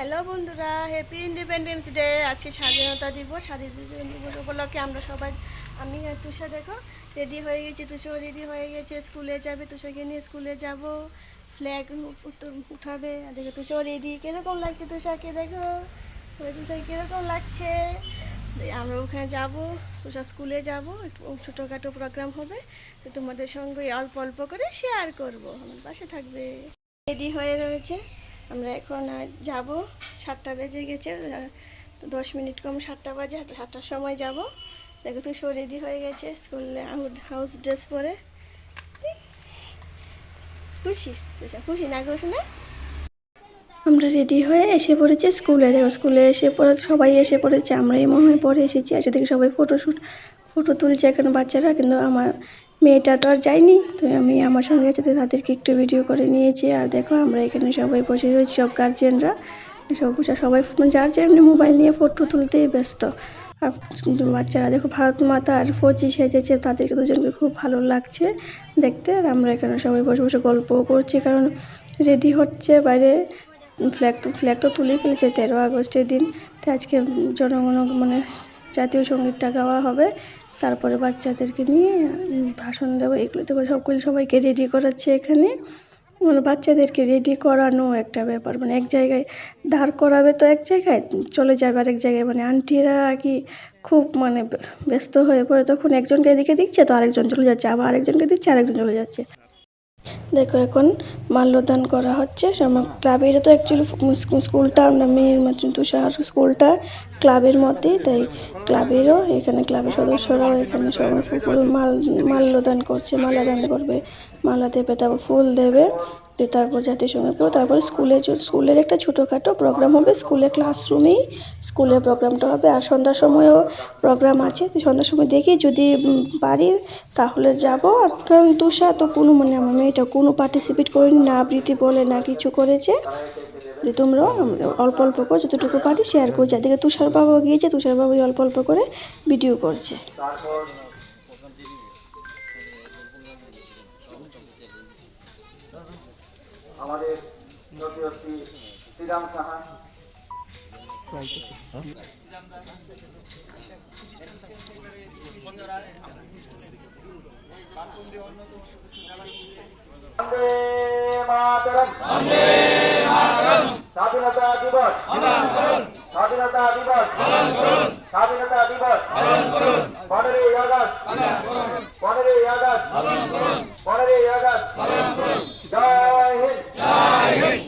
Hello বন্ধুরা happy independence day আজকে স্বাধীনতা দিবস স্বাধীনতা দিবস উপলক্ষে আমরা সবাই, আমি আর তুষা দেখো রেডি হয়ে গেছি, তুষাও রেডি হয়ে গেছে স্কুলে যাবে, তুষাকে নিয়ে স্কুলে যাব। ফ্ল্যাগ উঠাবে, আর দেখো তুষাও রেডি কীরকম লাগছে তুষাকে দেখো? তুষার কীরকম লাগছে? আমরা ওখানে যাব তুষার স্কুলে যাব, একটু ছোটোখাটো প্রোগ্রাম হবে, তো তোমাদের সঙ্গে অল্প অল্প করে শেয়ার করব। আমার পাশে থাকবে। রেডি হয়ে রয়েছে। আমরা এখন যাব। সাতটা বেজে গেছে দশ মিনিট কম সাতটা বাজে সাতটা- সাতটার সময় যাব। দেখো তো, সব রেডি হয়ে গেছে, স্কুলে হাউস ড্রেস পরে। খুশি খুশি না গো শোনা আমরা রেডি হয়ে এসে পড়েছি স্কুলে। দেখো, স্কুলে এসে পড়ে, সবাই এসে পড়েছে আমরা এই মনে হয় পরে এসেছি। এসে থেকে সবাই ফটোশ্যুট ফটো তুলছে, এখানে বাচ্চারা, কিন্তু আমার মেয়েটা তো আর যায়নি। তো আমি আমার সঙ্গে আছে, তো তাদেরকে একটু ভিডিও করে নিয়েছি। আর দেখো, আমরা এখানে সবাই বসে রয়েছি, সব গার্জিয়ানরা সব সবাই যার যে এমনি মোবাইল নিয়ে ফটো তুলতেই ব্যস্ত। আর বাচ্চারা দেখো, ভারত মাতা আর ফৌজি সেজেছে তাদেরকে দুজনকে খুব ভালো লাগছে দেখতে। আর আমরা এখানে সবাই বসে বসে গল্পও করছি, কারণ রেডি হচ্ছে বাইরে। ফ্ল্যাগ তো ফ্ল্যাগ তো তুলেই ফেলেছে তেরো আগস্টের দিন। তো আজকে জনগণ মানে জাতীয় সঙ্গীতটা গাওয়া হবে। তারপরে বাচ্চাদেরকে নিয়ে ভাষণ দেবো, এগুলো তো সবগুলো সবাইকে রেডি করাচ্ছে এখানে। মানে বাচ্চাদেরকে রেডি করানো একটা ব্যাপার। মানে এক জায়গায় দাঁড় করাবে তো এক জায়গায়, চলে যাবে আরেক জায়গায়। মানে আন্টিরা কি খুব মানে ব্যস্ত হয়ে পড়ে। তখন একজনকে এদিকে দিচ্ছে তো আরেকজন চলে যাচ্ছে, আবার আরেকজনকে দিচ্ছে আরেকজন চলে যাচ্ছে। দেখো এখন মাল্যদান করা হচ্ছে। ক্লাবের তো অ্যাকচুয়ালি স্কুলটা মেয়ের তুষার স্কুলটা ক্লাবের মতে তাই ক্লাবেরও এখানে ক্লাবের সদস্যরাও, এখানে সব ফুল মাল মাল্যদান করছে মালাদান করবে মালা দেবে তারপর ফুল দেবে। দিয়ে তারপর জাতীয় সংগীত পড়বে তারপর স্কুলে স্কুলের একটা ছোটোখাটো প্রোগ্রাম হবে, স্কুলের ক্লাসরুমেই স্কুলের প্রোগ্রামটা হবে। আর সন্ধ্যার সময়ও প্রোগ্রাম আছে তো সন্ধ্যার সময় দেখি, যদি পারি তাহলে যাব। আর কারণ তুষা তো কোনো মানে আমার মেয়েটা কোনো পার্টিসিপেট করেনি, না আবৃত্তি বলে, না কিছু করেছে। যে তোমরাও অল্প অল্প করে, যতটুকু পারি শেয়ার করছি। আর দিকে তুষার বাবা গিয়েছে, তুষার বাবাই অল্প অল্প করে ভিডিও করছে। শ্রী শ্রীরাম সাহা স্বাধীনতা দিবস স্বাধীনতা দিবস স্বাধীনতা দিবস পনেরোই আগস্ট পনেরোই আগস্ট পনেরোই আগস্ট জয় হিন্দ জয় হিন্দ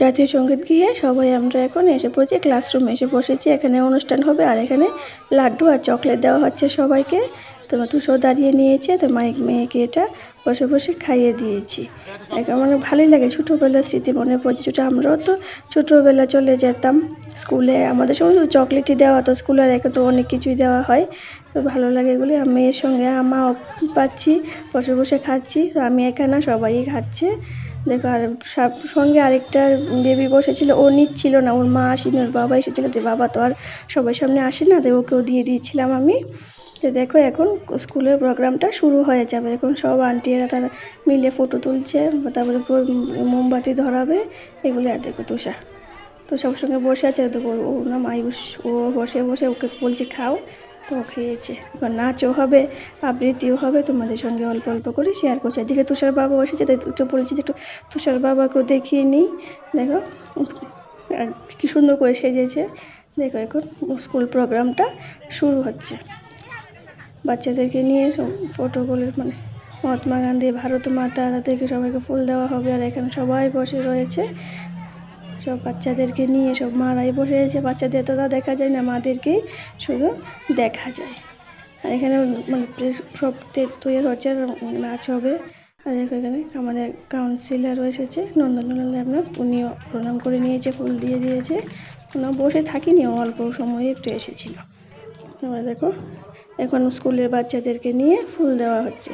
জাতীয় সংগীত গিয়ে সবাই আমরা এখন এসে পড়েছি ক্লাসরুমে এসে বসেছি। এখানে অনুষ্ঠান হবে আর এখানে লাড্ডু আর চকলেট দেওয়া হচ্ছে সবাইকে। তো তুষো দাঁড়িয়ে নিয়েছে, তো মাইক মেয়েকে এটা বসে বসে খাইয়ে দিয়েছি। মানে ভালোই লাগে। ছোটোবেলার স্মৃতি মনে পড়ছে। ছোটো আমরাও তো ছোটোবেলা চলে যেতাম স্কুলে। আমাদের সময় শুধু চকলেটই দেওয়া হতো। স্কুলে আর এখন তো অনেক কিছুই দেওয়া হয়। তো ভালো লাগে এগুলি। আমি মেয়ের সঙ্গে আমাও পাচ্ছি, বসে বসে খাচ্ছি। তো আমি এখানে সবাই খাচ্ছে। দেখো, আর সঙ্গে আরেকটা বেবি বসেছিল। ও নিচ্ছিল না। ওর মা আসেনি, ওর বাবা এসেছিল। যে বাবা তো আর সবাই সামনে আসে না। তো ওকেও দিয়ে দিয়েছিলাম আমি। তো দেখো এখন স্কুলের প্রোগ্রামটা শুরু হয়ে যাবে। এখন সব আন্টিরা তারা মিলে ফটো তুলছে, তারপরে মোমবাতি ধরাবে, এগুলো আর দেখো তুষা। তো সবার সঙ্গে বসে আছে, তো ও না মায়ুষ, ও বসে বসে ওকে বলছে, খাও, তো খেয়েছে। এবার নাচও হবে, আবৃত্তিও হবে, তোমাদের সঙ্গে অল্প অল্প করে শেয়ার করছে। এদিকে তুষার বাবা বসেছে, তাই তো বলেছি যে একটু তুষার বাবাকেও দেখিয়ে নিই দেখো, আর কি সুন্দর করে সেজেছে। দেখো এখন স্কুল প্রোগ্রামটা শুরু হচ্ছে। বাচ্চাদেরকে নিয়ে সব ফটোগুলো মানে মহাত্মা গান্ধী, ভারত মাতা, তাদেরকে সবাইকে ফুল দেওয়া হবে আর এখানে সবাই বসে রয়েছে। সব বাচ্চাদেরকে নিয়ে সব মারাই বসে রয়েছে। বাচ্চাদের তো তা দেখা যায় না মাদেরকেই শুধু দেখা যায়। আর এখানে মানে সব তৈরি হচ্ছে নাচ হবে। আর এখানে আমাদের কাউন্সিলর এসেছে, নন্দনলাল আপনার উনিও প্রণাম করে নিয়েছে, ফুল দিয়ে দিয়েছে। ওনাও বসে থাকিনি, অল্প সময়ে একটু এসেছিল। এবার দেখো। এখন স্কুলের বাচ্চাদেরকে নিয়ে ফুল দেওয়া হচ্ছে।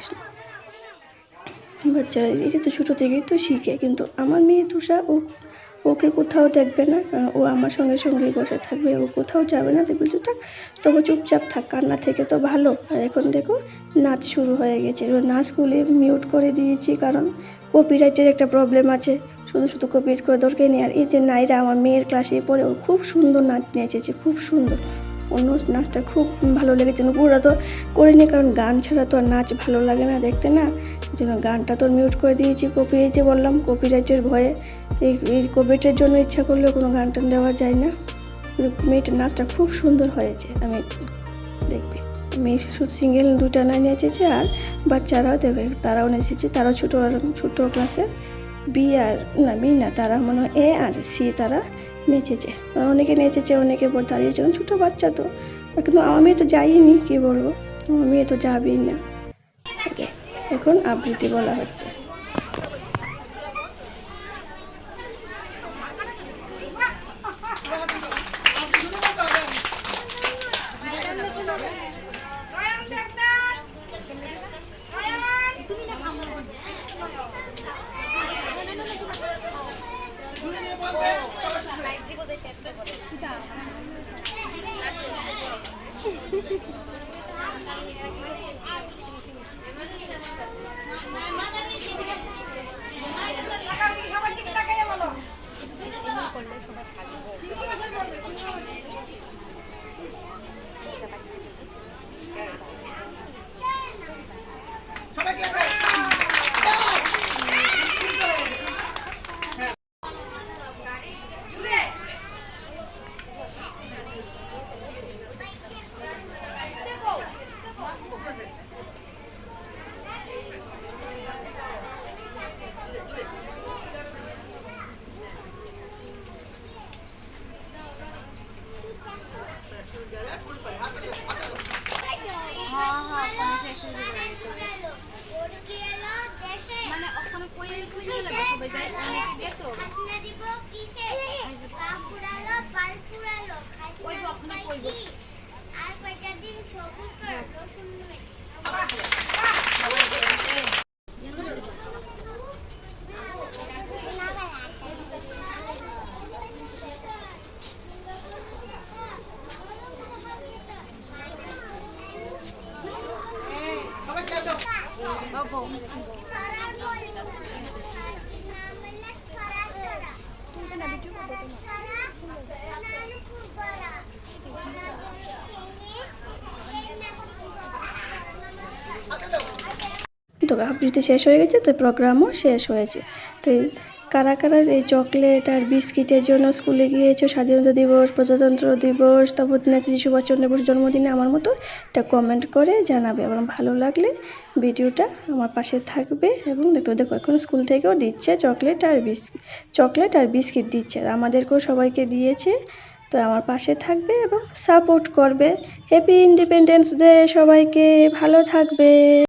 বাচ্চারা এই যে তো ছোটো থেকেই তো শিখে, কিন্তু আমার মেয়ে তুষা, ও, ওকে কোথাও দেখবে না, কারণ ও আমার সঙ্গে সঙ্গেই বসে থাকবে, ও কোথাও যাবে না। দেখবে যে থাক, তবু চুপচাপ থাক, কান্না থেকে তো ভালো। আর এখন দেখো, নাচ শুরু হয়ে গেছে। এবার নাচ স্কুলে মিউট করে দিয়েছি, কারণ কপিরাইটের একটা প্রবলেম আছে। শুধু শুধু কপিরাইট করে দরকার নেই। আর এই যে নাইরা আমার মেয়ের ক্লাসে পড়ে ও খুব সুন্দর নাচ নেচেছে, খুব সুন্দর। অন্য নাচটা খুব ভালো লেগেছে। পুরোটা তো করিনি, কারণ গান ছাড়া তো আর নাচ ভালো লাগে না দেখতে না? জন্য গানটা তো মিউট করে দিয়েছি কপি যে বললাম কপিরাইটের ভয়ে। এই কোভিডের জন্য ইচ্ছা করলেও কোনো গান টান দেওয়া যায় না। মেয়েটার নাচটা খুব সুন্দর হয়েছে, আমি দেখবে। মেয়ে শুধু সিঙ্গেল দুটা না নেচেছে আর বাচ্চারাও দেখবে, তারাও নেচেছে তারাও ছোটো ছোটো ক্লাসের বি আর, না বি না, তারা মনে হয় এ আর সি তারা নেচেছে। অনেকে নেচেছে অনেকে দাঁড়িয়েছে যখন ছোটো বাচ্চা তো। কিন্তু আমি মেয়ে তো যাইনি কি বলব? আমার মেয়ে তো যাবেই না। এখন আবৃত্তি বলা হচ্ছে। দিন সবুজ করো রসুন ছড়ার বল নাম হলো ছড়া ছড়া ছড়া ছড়া নানুপুর গড়া তো আবৃত্তি শেষ হয়ে গেছে, তো প্রোগ্রামও শেষ হয়েছে। তো কারা কারা এই চকলেট আর বিস্কিটের জন্য স্কুলে গিয়েছো, স্বাধীনতা দিবস, প্রজাতন্ত্র দিবস, তারপর নেতাজি সুভাষচন্দ্র বসুর জন্মদিনে আমার মতো, এটা কমেন্ট করে জানাবে। এবং ভালো লাগলে ভিডিওটা আমার পাশে থাকবে এবং দেখো দেখো, এখন স্কুল থেকেও দিচ্ছে চকলেট আর বিস্কিট চকলেট আর বিস্কিট দিচ্ছে। আমাদেরকেও সবাইকে দিয়েছে, তো আমার পাশে থাকবে এবং সাপোর্ট করবে। হ্যাপি ইন্ডিপেন্ডেন্স ডে সবাইকে, ভালো থাকবে।